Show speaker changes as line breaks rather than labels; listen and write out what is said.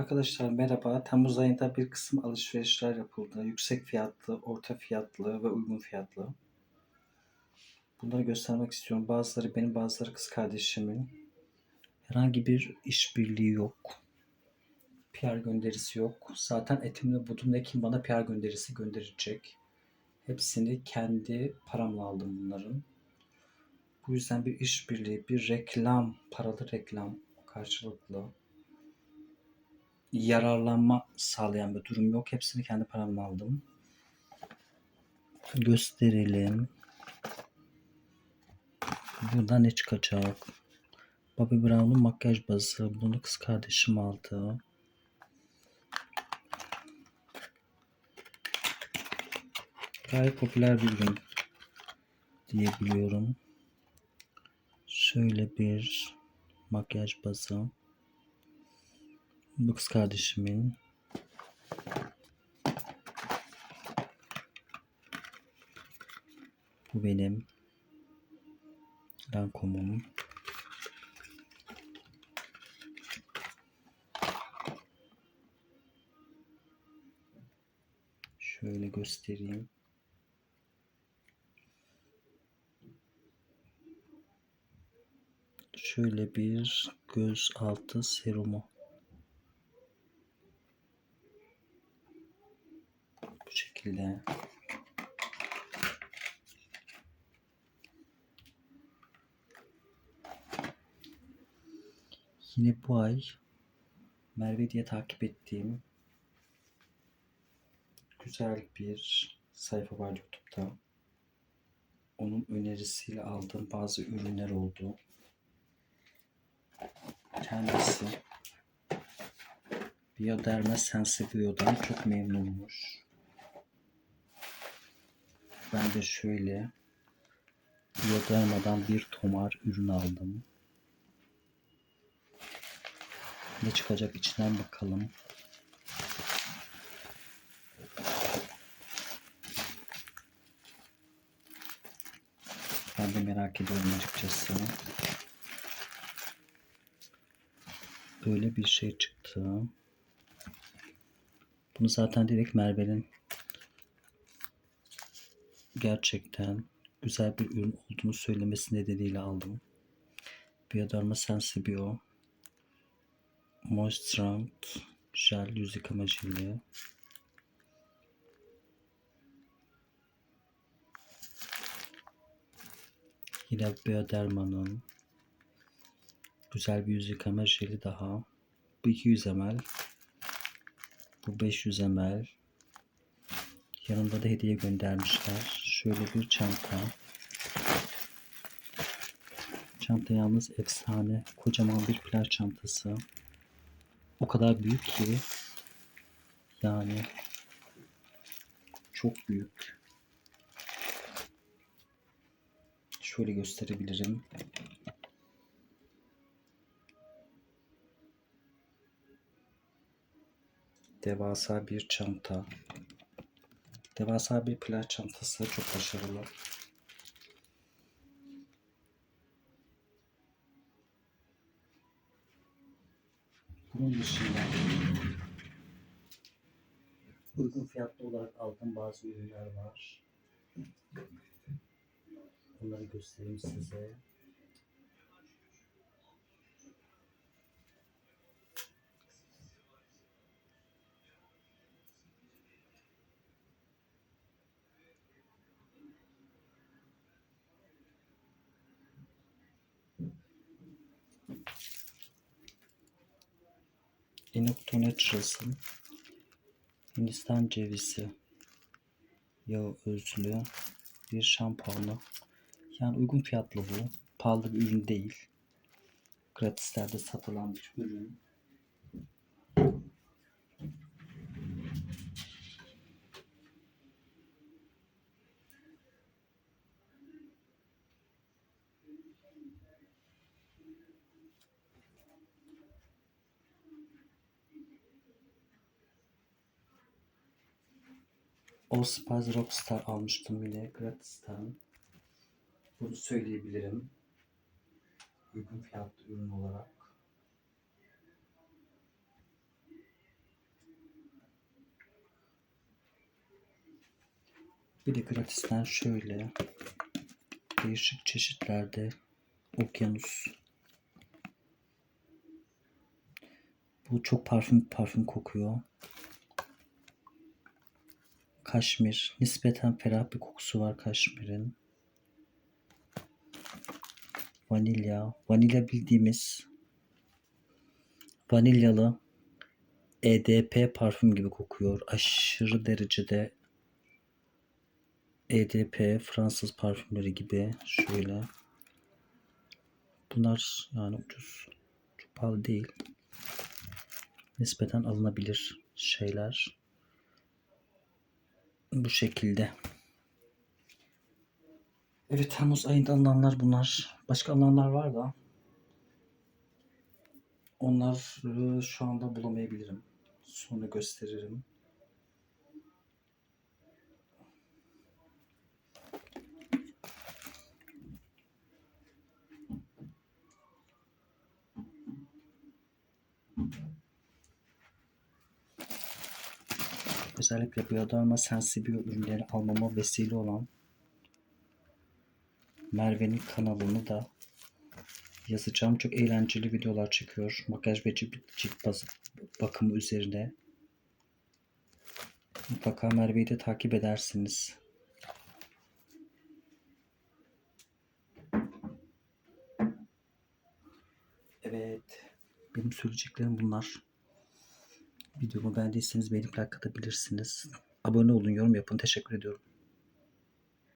Arkadaşlar merhaba. Temmuz ayında bir kısım alışverişler yapıldı. Yüksek fiyatlı, orta fiyatlı ve uygun fiyatlı. Bunları göstermek istiyorum. Bazıları benim, bazıları kız kardeşimin. Herhangi bir işbirliği yok. PR gönderisi yok. Zaten etimle budumla kim bana PR gönderisi gönderecek. Hepsini kendi paramla aldım bunların. Bu yüzden bir işbirliği, bir reklam, paralı reklam karşılıklı yararlanma sağlayan bir durum yok. Hepsini kendi paramla aldım. Gösterelim. Burada ne çıkacak? Bobby Brown'un makyaj bazı. Bunu kız kardeşim aldı. Gayet popüler bir ürün diyebiliyorum. Şöyle bir makyaj bazı. Bu kız kardeşimin. Bu benim. Lancome'um. Şöyle göstereyim. Şöyle bir göz altı serumu. Bu şekilde. Yine bu ay Merve diye takip ettiğim güzel bir sayfa var YouTube'da. Onun önerisiyle aldığım bazı ürünler oldu. Kendisi Bioderma Sensibio'dan çok memnunmuş. Ben de şöyle Bioderma'dan bir tomar ürün aldım. Ne çıkacak içinden bakalım. Ben de merak ediyorum açıkçası. Böyle bir şey çıktı. Bunu zaten direkt Merve'nin gerçekten güzel bir ürün olduğunu söylemesi nedeniyle aldım. Bioderma Sensibio Moisturizing Jel yüz yıkama jeli. Yine Bioderma'nın güzel bir yüz yıkama jeli daha. Bu 200 ml. Bu 500 ml. Yanında da hediye göndermişler. Şöyle bir çanta. Çanta yalnız efsane. Kocaman bir plaj çantası. O kadar büyük ki yani çok büyük. Şöyle gösterebilirim. Devasa bir çanta. Devasa bir plaj çantası çok başarılı. Bunun dışında uygun fiyatlı olarak aldığım bazı ürünler var. Bunları göstereyim size. Inocto Naturals'ın Hindistan cevizi yağı özlü bir şampuanı. Yani uygun fiyatlı bu. Pahalı bir ürün değil. Gratislerde satılan bir ürün. Allspice Rockstar almıştım yine gratis'ten. Bunu söyleyebilirim. Uygun fiyatlı ürün olarak. Bir de gratisten şöyle değişik çeşitlerde okyanus. Bu çok parfüm parfüm kokuyor. Kaşmir. Nispeten ferah bir kokusu var kaşmirin. Vanilya. Vanilya bildiğimiz vanilyalı EDP parfüm gibi kokuyor. Aşırı derecede EDP Fransız parfümleri gibi şöyle. Bunlar yani ucuz. Çok pahalı değil. Nispeten alınabilir şeyler. Bu şekilde. Evet Temmuz ayında alınanlar bunlar. Başka alınanlar var da. Onları şu anda bulamayabilirim. Sonra gösteririm. Özellikle Bioderma Sensibio ürünleri almama vesile olan Merve'nin kanalını da yazacağım. Çok eğlenceli videolar çekiyor. Makyaj ve cilt, cilt bakımı üzerine. Mutlaka Merve'yi de takip edersiniz. Evet. Benim söyleyeceklerim bunlar. Videomu beğendiyseniz beğenip like atabilirsiniz. Abone olun, yorum yapın. Teşekkür ediyorum.